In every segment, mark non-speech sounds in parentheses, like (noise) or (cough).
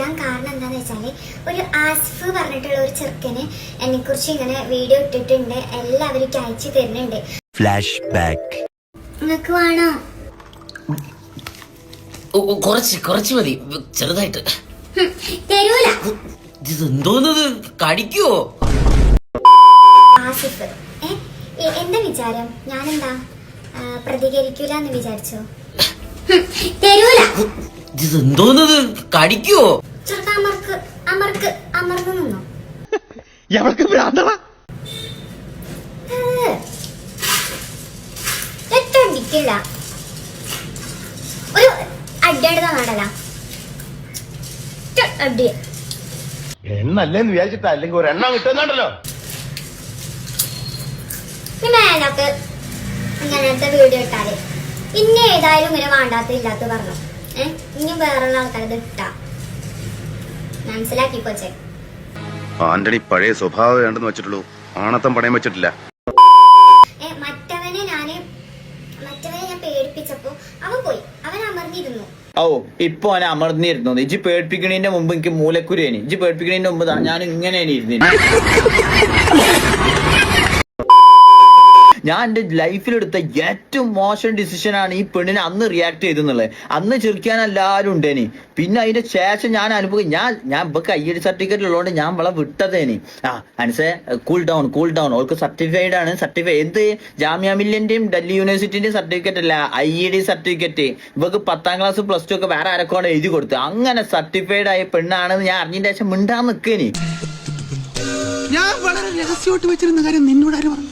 ഇടാൻ കാരണം എന്താന്ന് വെച്ചാൽ ഒരു ആസിഫ് പറഞ്ഞിട്ടുള്ള ഒരു ചെറുക്കന് എന്നെ കുറിച്ച് ഇങ്ങനെ വീഡിയോ ഇട്ടിട്ടുണ്ട്. എല്ലാവരും അയച്ചു തരുന്നുണ്ട്. ഫ്ലാഷ് ബാക്ക് നിങ്ങൾക്ക് വേണോ കുറച്ച് കുറച്ച് മതി. ചെറുതായിട്ട്. തരൂല. ഇത് കടിക്കോ? ആസിഫ്. എ- എന്താ വിചാരം? ഞാനെന്താ പ്രതികരിക്കൂല എന്ന് വിചാരിച്ചോ? തരൂല. ഇത് കടിക്കോ? ചെറുക്ക അമർക്ക് അമർക്ക് അമർന്നു നിന്നോ? (laughs) എവൾക്ക് ഭ്രാന്തള. ഒറ്റടിക്കില്ല ഒരു അടിയുടെ നാടല. അടി. എണ്ണല്ലേന്ന് വിചാരിച്ചിട്ടാ അല്ലെങ്കിൽ ഒരു എണ്ണ കിട്ടുന്നുണ്ടല്ലോ. ഇങ്ങനത്തെ വീഡിയോ ഇട്ടാൽ. ഇനി ഏതായാലും ഇങ്ങനെ വേണ്ടാത്ത ഇല്ലാത്ത പറഞ്ഞു. ഏഹ് ഇനി വേറെ ആൾക്കാരത് ഇട്ടാ. ആന്റണി പഴയ സ്വഭാവം വേണ്ടെന്ന് വെച്ചിട്ടുള്ളൂ. ആണത്തം പണയം വെച്ചിട്ടില്ല. മറ്റവനെ ഞാൻ മറ്റവനെ ഞാൻ പേടിപ്പിച്ചപ്പോ അവൻ പോയി. അവൻ അമർന്നിരുന്നു. ഓ ഇപ്പൊ അവനെ അമർന്നിരുന്നു. ഇജ്ജ് പേടിപ്പിക്കണേന്റെ മുമ്പ് എനിക്ക് മൂലക്കുരേനി ഇജ്ജ് പേടിപ്പിക്കണേന്റെ മുമ്പ് ഞാൻ ഇങ്ങനെ ഇരുന്നു ഞാൻ എന്റെ ലൈഫിലെടുത്ത ഏറ്റവും മോശം ഡിസിഷൻ ആണ് ഈ പെണ്ണിനെ അന്ന് റിയാക്ട് ചെയ്തെന്നുള്ളത് അന്ന് ചെറുക്കാൻ എല്ലാവരും ഉണ്ടേനി. പിന്നെ അതിന്റെ ശേഷം ഞാൻ അനുഭവം ഞാൻ ഞാൻ ഇപ്പൊ കയ്യടി സർട്ടിഫിക്കറ്റ് ഉള്ളതുകൊണ്ട് ഞാൻ വള വിട്ടതേനി. ആ അനുസേ കൂൾ ഡൗൺ കൂൾ ഡൗൺ അവൾക്ക് സർട്ടിഫൈഡ് ആണ്. സർട്ടിഫൈ എന്ത്? ജാമ്യ മില്ലിന്റെയും ഡൽഹി യൂണിവേഴ്സിറ്റിന്റെയും സർട്ടിഫിക്കറ്റ് അല്ല. ഐ ഇ ഡി സർട്ടിഫിക്കറ്റ് ഇവക്ക് പത്താം ക്ലാസ് പ്ലസ് ടു ഒക്കെ വേറെ ആരൊക്കെയാണ് എഴുതി കൊടുത്ത് അങ്ങനെ സർട്ടിഫൈഡ് ആയ പെണ്ണാണെന്ന് ഞാൻ അറിഞ്ഞതിന്റെ ശേഷം മിണ്ടാൻ നിൽക്കേനി ഞാൻ വളരെ രഹസ്യമായിട്ട് വെച്ചിരുന്ന കാര്യം നിന്നോട് ആര് പറഞ്ഞു?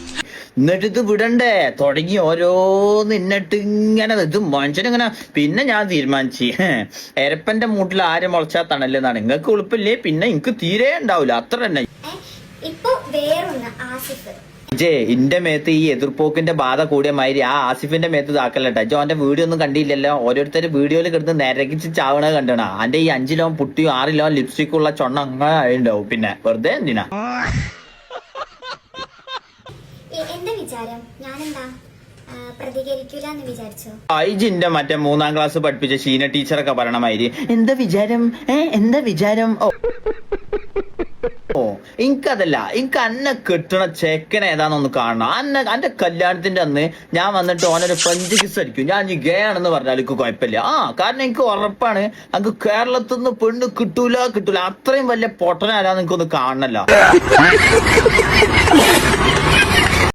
എന്നിട്ട് ഇത് വിടണ്ടേ? തുടങ്ങി ഓരോന്ന് എന്നിട്ട് ഇങ്ങനെ ഇത് മനുഷ്യനിങ്ങനെ പിന്നെ ഞാൻ തീരുമാനിച്ചു. എരപ്പന്റെ മൂട്ടിൽ ആര് മുളച്ചാ തണല്ലെന്നാണ് നിങ്ങൾക്ക് എളുപ്പമില്ലേ പിന്നെ എനിക്ക് തീരെ ഉണ്ടാവില്ല അത്ര തന്നെ. ഇപ്പൊ വേറൊന്ന് ആസിഫ്. ജേ ഇന്റെ മേത്ത് ഈ എതിർപ്പോക്കിന്റെ ബാധ കൂടിയ മാതിരി ആ ആസിഫിന്റെ മേത്ത് ഇതാക്കലട്ടെ. ജോ അവന്റെ വീഡിയോ ഒന്നും കണ്ടില്ലല്ലോ? ഓരോരുത്തർ വീഡിയോയിൽ കിടന്ന് നിരകിച്ച് ചാവണ കണ്ടണ. അന്റെ ഈ അഞ്ചിലോ പുട്ടിയോ ആറിലോ ലിപ്സ്റ്റിക്കുള്ള ചൊണ്ണ അങ്ങനെ ഉണ്ടാവും പിന്നെ വെറുതെ എന്തിനാ എ- എന്താ വിചാരം. ഞാനെന്താ ഐജിന്റെ മറ്റേ മൂന്നാം ക്ലാസ് പഠിപ്പിച്ച ഷീന ടീച്ചറൊക്കെ പറയണമായിരി എന്താ വിചാരം? ഏ എന്താ വിചാരം? ഓ. ഓ എനിക്കതല്ല എനിക്ക് അന്നെ കിട്ടണ ചെക്കൻ ഏതാന്നൊന്ന് കാണണം. അന്നെ അന്റെ കല്യാണത്തിന്റെ അന്ന് ഞാൻ വന്നിട്ട് ഓനൊരു ഫ്രഞ്ച് കിസ് അടിക്കും. ഞാൻ ഈ ഗേ ആണെന്ന് പറഞ്ഞാൽ എനിക്ക് കുഴപ്പമില്ല. ആ കാരണം എനിക്ക് ഉറപ്പാണ് അങ്ങ് കേരളത്തിൽ നിന്ന് പെണ്ണ് കിട്ടൂല കിട്ടൂല. അത്രയും വലിയ പൊട്ടനാരാന്ന് എനിക്കൊന്ന് കാണണല്ലോ. (laughs)